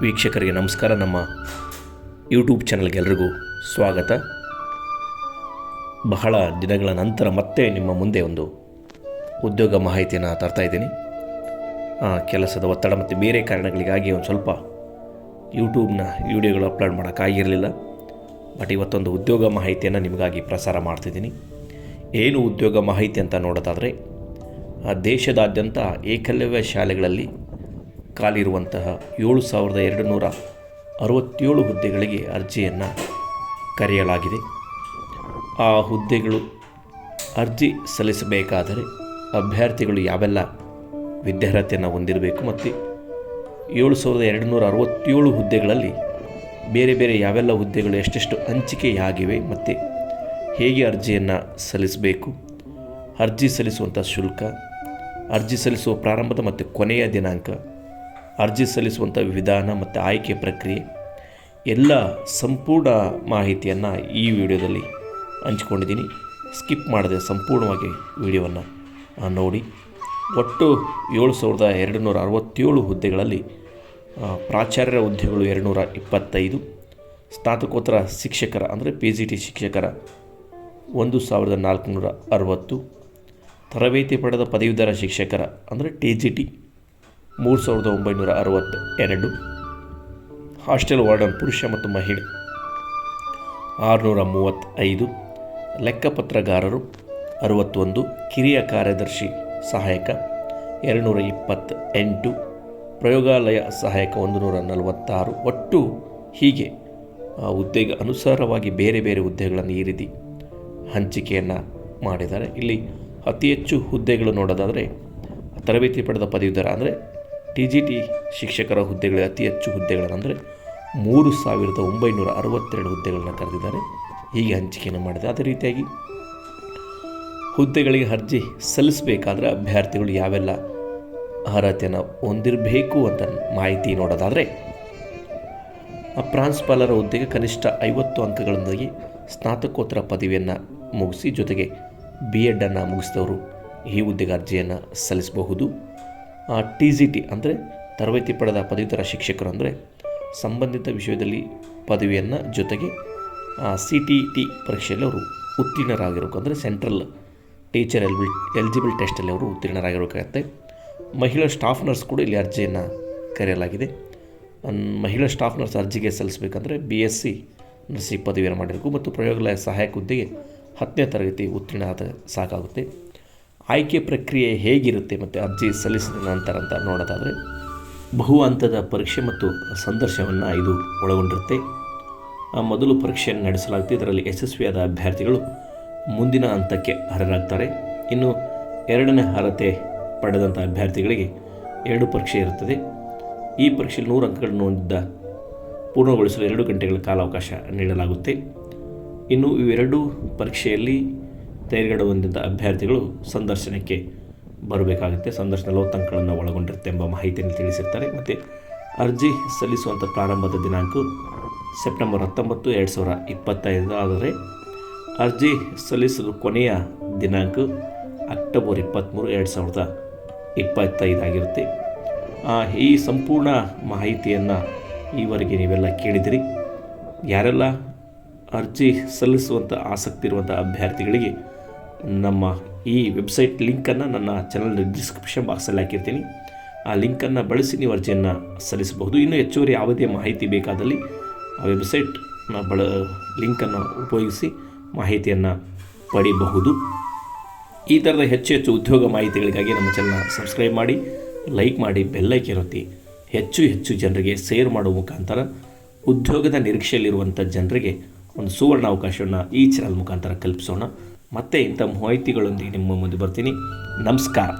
ವೀಕ್ಷಕರಿಗೆ ನಮಸ್ಕಾರ. ನಮ್ಮ ಯೂಟ್ಯೂಬ್ ಚಾನಲ್ಗೆ ಎಲ್ರಿಗೂ ಸ್ವಾಗತ. ಬಹಳ ದಿನಗಳ ನಂತರ ಮತ್ತೆ ನಿಮ್ಮ ಮುಂದೆ ಒಂದು ಉದ್ಯೋಗ ಮಾಹಿತಿಯನ್ನು ತರ್ತಾ ಇದ್ದೀನಿ. ಕೆಲಸದ ಒತ್ತಡ ಮತ್ತು ಬೇರೆ ಕಾರಣಗಳಿಗಾಗಿ ಒಂದು ಸ್ವಲ್ಪ ಯೂಟ್ಯೂಬ್ನ ವಿಡಿಯೋಗಳು ಅಪ್ಲೋಡ್ ಮಾಡೋಕ್ಕಾಗಿರಲಿಲ್ಲ ಬಟ್ ಇವತ್ತೊಂದು ಉದ್ಯೋಗ ಮಾಹಿತಿಯನ್ನು ನಿಮಗಾಗಿ ಪ್ರಸಾರ ಮಾಡ್ತಿದ್ದೀನಿ. ಏನು ಉದ್ಯೋಗ ಮಾಹಿತಿ ಅಂತ ನೋಡೋದಾದರೆ ದೇಶದಾದ್ಯಂತ ಏಕಲವ್ಯ ಶಾಲೆಗಳಲ್ಲಿ ಖಾಲಿರುವಂತಹ ಏಳು ಸಾವಿರದ ಎರಡು ನೂರ ಅರವತ್ತೇಳು ಹುದ್ದೆಗಳಿಗೆ ಅರ್ಜಿಯನ್ನು ಕರೆಯಲಾಗಿದೆ. ಆ ಹುದ್ದೆಗಳು ಅರ್ಜಿ ಸಲ್ಲಿಸಬೇಕಾದರೆ ಅಭ್ಯರ್ಥಿಗಳು ಯಾವೆಲ್ಲ ವಿದ್ಯಾರ್ಹತೆಯನ್ನು ಹೊಂದಿರಬೇಕು ಮತ್ತು ಏಳು ಸಾವಿರದ ಎರಡು ನೂರ ಅರವತ್ತೇಳು ಹುದ್ದೆಗಳಲ್ಲಿ ಬೇರೆ ಬೇರೆ ಯಾವೆಲ್ಲ ಹುದ್ದೆಗಳು ಎಷ್ಟೆಷ್ಟು ಹಂಚಿಕೆಯಾಗಿವೆ ಮತ್ತು ಹೇಗೆ ಅರ್ಜಿಯನ್ನು ಸಲ್ಲಿಸಬೇಕು, ಅರ್ಜಿ ಸಲ್ಲಿಸುವಂಥ ಶುಲ್ಕ, ಅರ್ಜಿ ಸಲ್ಲಿಸುವ ಪ್ರಾರಂಭದ ಮತ್ತು ಕೊನೆಯ ದಿನಾಂಕ ಅರ್ಜಿ ಸಲ್ಲಿಸುವಂಥ ವಿಧಾನ ಮತ್ತು ಆಯ್ಕೆ ಪ್ರಕ್ರಿಯೆ, ಎಲ್ಲ ಸಂಪೂರ್ಣ ಮಾಹಿತಿಯನ್ನು ಈ ವಿಡಿಯೋದಲ್ಲಿ ಹಂಚ್ಕೊಂಡಿದ್ದೀನಿ. ಸ್ಕಿಪ್ ಮಾಡದೆ ಸಂಪೂರ್ಣವಾಗಿ ವಿಡಿಯೋವನ್ನು ನೋಡಿ. ಒಟ್ಟು ಏಳು ಸಾವಿರದ ಎರಡು ನೂರ ಅರವತ್ತೇಳು ಹುದ್ದೆಗಳಲ್ಲಿ ಪ್ರಾಚಾರ್ಯರ ಹುದ್ದೆಗಳು ಎರಡು ನೂರ ಇಪ್ಪತ್ತೈದು, ಸ್ನಾತಕೋತ್ತರ ಶಿಕ್ಷಕರ ಅಂದರೆ ಪಿ ಜಿ ಟಿ ಶಿಕ್ಷಕರ ಒಂದು ಸಾವಿರದ ನಾಲ್ಕುನೂರ ಅರವತ್ತು, ತರಬೇತಿ ಪಡೆದ ಪದವೀಧರ ಶಿಕ್ಷಕರ ಅಂದರೆ ಟಿ ಜಿ ಟಿ ಮೂರು ಸಾವಿರದ ಒಂಬೈನೂರ ಅರವತ್ತ ಎರಡು ಹಾಸ್ಟೆಲ್ ವಾರ್ಡನ್ ಪುರುಷ ಮತ್ತು ಮಹಿಳೆ. ಆರುನೂರ ಮೂವತ್ತೈದು. ಲೆಕ್ಕಪತ್ರಗಾರರು, ಅರವತ್ತೊಂದು. ಕಿರಿಯ ಕಾರ್ಯದರ್ಶಿ ಸಹಾಯಕ, ಎರಡುನೂರ ಇಪ್ಪತ್ತ ಎಂಟು ಪ್ರಯೋಗಾಲಯ ಸಹಾಯಕ ಒಂದು ನೂರ ನಲವತ್ತಾರು. ಒಟ್ಟು ಹೀಗೆ, ಆ ಹುದ್ದೆಗೆ ಅನುಸಾರವಾಗಿ ಬೇರೆ ಬೇರೆ ಹುದ್ದೆಗಳನ್ನು ಈ ರೀತಿ ಹಂಚಿಕೆಯನ್ನು ಮಾಡಿದ್ದಾರೆ. ಇಲ್ಲಿ ಅತಿ ಹೆಚ್ಚು ಹುದ್ದೆಗಳು ನೋಡೋದಾದರೆ, ತರಬೇತಿ ಪಡೆದ ಪದವೀಧರ ಅಂದರೆ ಟಿ ಜಿ ಟಿ ಶಿಕ್ಷಕರ ಹುದ್ದೆಗಳಿಗೆ ಅತಿ ಹೆಚ್ಚು ಹುದ್ದೆಗಳನ್ನಂದರೆ ಮೂರು ಸಾವಿರದ ಒಂಬೈನೂರ ಅರವತ್ತೆರಡು ಹುದ್ದೆಗಳನ್ನು ಕರೆದಿದ್ದಾರೆ. ಹೀಗೆ ಹಂಚಿಕೆಯನ್ನು ಮಾಡಿದೆ ಅದೇ ರೀತಿಯಾಗಿ ಹುದ್ದೆಗಳಿಗೆ ಅರ್ಜಿ ಸಲ್ಲಿಸಬೇಕಾದ್ರೆ ಅಭ್ಯರ್ಥಿಗಳು ಯಾವೆಲ್ಲ ಅರ್ಹತೆಯನ್ನು ಹೊಂದಿರಬೇಕು ಅಂತ ಮಾಹಿತಿ ನೋಡೋದಾದರೆ ಪ್ರಾಂಶುಪಾಲರ ಹುದ್ದೆಗೆ ಕನಿಷ್ಠ ಐವತ್ತು ಅಂಕಗಳೊಂದಿಗೆ ಸ್ನಾತಕೋತ್ತರ ಪದವಿಯನ್ನು ಮುಗಿಸಿ, ಜೊತೆಗೆ ಬಿ ಎಡನ್ನು ಮುಗಿಸಿದವರು ಈ ಹುದ್ದೆಗೆ ಅರ್ಜಿಯನ್ನು ಸಲ್ಲಿಸಬಹುದು. ಟಿ ಜಿ ಟಿ ಅಂದರೆ ತರಬೇತಿ ಪಡೆದ ಪದವೀಧರ ಶಿಕ್ಷಕರು ಅಂದರೆ ಸಂಬಂಧಿತ ವಿಷಯದಲ್ಲಿ ಪದವಿಯನ್ನು ಜೊತೆಗೆ ಸಿ ಟಿ ಟಿ ಪರೀಕ್ಷೆಯಲ್ಲಿ ಅವರು ಉತ್ತೀರ್ಣರಾಗಿರಬೇಕು ಅಂದರೆ ಸೆಂಟ್ರಲ್ ಟೀಚರ್ ಎಲ್ಬಿಲ್, ಎಲಿಜಿಬಲ್ ಟೆಸ್ಟಲ್ಲಿ ಅವರು ಉತ್ತೀರ್ಣರಾಗಿರಬೇಕಾಗತ್ತೆ. ಮಹಿಳಾ ಸ್ಟಾಫ್ ನರ್ಸ್ ಕೂಡ ಇಲ್ಲಿ ಅರ್ಜಿಯನ್ನು ಕರೆಯಲಾಗಿದೆ. ಮಹಿಳಾ ಸ್ಟಾಫ್ ನರ್ಸ್ ಅರ್ಜಿಗೆ ಸಲ್ಲಿಸಬೇಕಂದ್ರೆ ಬಿ ಎಸ್ ಸಿ ನರ್ಸಿಂಗ್ ಪದವಿಯನ್ನು ಮಾಡಿರಬೇಕು ಮತ್ತು ಪ್ರಯೋಗಾಲಯ ಸಹಾಯಕ ಹುದ್ದೆಗೆ ಹತ್ತನೇ ತರಗತಿ ಉತ್ತೀರ್ಣ ಆದ ಸಾಕಾಗುತ್ತೆ. ಆಯ್ಕೆ ಪ್ರಕ್ರಿಯೆ ಹೇಗಿರುತ್ತೆ ಮತ್ತು ಅರ್ಜಿ ಸಲ್ಲಿಸಿದ ನಂತರ ಅಂತ ನೋಡೋದಾದರೆ, ಬಹು ಹಂತದ ಪರೀಕ್ಷೆ ಮತ್ತು ಸಂದರ್ಶನವನ್ನು ಇದು ಒಳಗೊಂಡಿರುತ್ತೆ. ಮೊದಲು ಪರೀಕ್ಷೆಯನ್ನು ನಡೆಸಲಾಗುತ್ತೆ. ಇದರಲ್ಲಿ ಯಶಸ್ವಿಯಾದ ಅಭ್ಯರ್ಥಿಗಳು ಮುಂದಿನ ಹಂತಕ್ಕೆ ಅರ್ಹರಾಗ್ತಾರೆ. ಇನ್ನು ಎರಡನೇ ಅರ್ಹತೆ ಪಡೆದಂಥ ಅಭ್ಯರ್ಥಿಗಳಿಗೆ ಎರಡು ಪರೀಕ್ಷೆ ಇರುತ್ತದೆ. ಈ ಪರೀಕ್ಷೆಯಲ್ಲಿ ನೂರು ಅಂಕಗಳನ್ನು ಹೊಂದಿದ್ದ ಪೂರ್ಣಗೊಳಿಸಲು ಎರಡು ಗಂಟೆಗಳ ಕಾಲಾವಕಾಶ ನೀಡಲಾಗುತ್ತೆ. ಇನ್ನು ಇವೆರಡೂ ಪರೀಕ್ಷೆಯಲ್ಲಿ ತೇರ್ಗಡೆ ಹೊಂದಿದ್ದ ಅಭ್ಯರ್ಥಿಗಳು ಸಂದರ್ಶನಕ್ಕೆ ಬರಬೇಕಾಗುತ್ತೆ. ಸಂದರ್ಶನ ನಲವತ್ತು ಅಂಕಗಳನ್ನು ಒಳಗೊಂಡಿರುತ್ತೆ ಎಂಬ ಮಾಹಿತಿಯನ್ನು ತಿಳಿಸಿರ್ತಾರೆ. ಮತ್ತು ಅರ್ಜಿ ಸಲ್ಲಿಸುವಂಥ ಪ್ರಾರಂಭದ ದಿನಾಂಕ ಸೆಪ್ಟೆಂಬರ್ ಹತ್ತೊಂಬತ್ತು, ಎರಡು ಸಾವಿರ ಇಪ್ಪತ್ತೈದು. ಆದರೆ ಅರ್ಜಿ ಸಲ್ಲಿಸಲು ಕೊನೆಯ ದಿನಾಂಕ ಅಕ್ಟೋಬರ್ ಇಪ್ಪತ್ತ್ಮೂರು ಎರಡು ಸಾವಿರದ ಇಪ್ಪತ್ತೈದಾಗಿರುತ್ತೆ ಈ ಸಂಪೂರ್ಣ ಮಾಹಿತಿಯನ್ನು ಈವರೆಗೆ ನೀವೆಲ್ಲ ಕೇಳಿದಿರಿ. ಯಾರೆಲ್ಲ ಅರ್ಜಿ ಸಲ್ಲಿಸುವಂಥ ಆಸಕ್ತಿ ಇರುವಂಥ ಅಭ್ಯರ್ಥಿಗಳಿಗೆ ನಮ್ಮ ಈ ವೆಬ್ಸೈಟ್ ಲಿಂಕನ್ನು ನನ್ನ ಚಾನಲ್ ಡಿಸ್ಕ್ರಿಪ್ಷನ್ ಬಾಕ್ಸಲ್ಲಿ ಹಾಕಿರ್ತೀನಿ. ಆ ಲಿಂಕನ್ನು ಬಳಸಿ ನೀವು ಅರ್ಜಿಯನ್ನು ಸಲ್ಲಿಸಬಹುದು. ಇನ್ನೂ ಹೆಚ್ಚುವರಿ ಯಾವುದೇ ಮಾಹಿತಿ ಬೇಕಾದಲ್ಲಿ ಆ ವೆಬ್ಸೈಟ್ನ ಬಳ ಲಿಂಕನ್ನು ಉಪಯೋಗಿಸಿ ಮಾಹಿತಿಯನ್ನು ಪಡಿಬಹುದು. ಈ ಥರದ ಹೆಚ್ಚು ಹೆಚ್ಚು ಉದ್ಯೋಗ ಮಾಹಿತಿಗಳಿಗಾಗಿ ನಮ್ಮ ಚಾನಲ್ನ ಸಬ್ಸ್ಕ್ರೈಬ್ ಮಾಡಿ ಲೈಕ್ ಮಾಡಿ ಬೆಲ್ಲೈಕ್ ಒತ್ತಿ. ಹೆಚ್ಚು ಹೆಚ್ಚು ಜನರಿಗೆ ಶೇರ್ ಮಾಡುವ ಮುಖಾಂತರ ಉದ್ಯೋಗದ ನಿರೀಕ್ಷೆಯಲ್ಲಿರುವಂಥ ಜನರಿಗೆ ಒಂದು ಸುವರ್ಣ ಅವಕಾಶವನ್ನು ಈ ಚಾನಲ್ ಮುಖಾಂತರ ಕಲ್ಪಿಸೋಣ. ಮತ್ತೆ ಇಂಥ ಮಾಹಿತಿಗಳೊಂದಿಗೆ ನಿಮ್ಮ ಮುಂದೆ ಬರ್ತೀನಿ. ನಮಸ್ಕಾರ.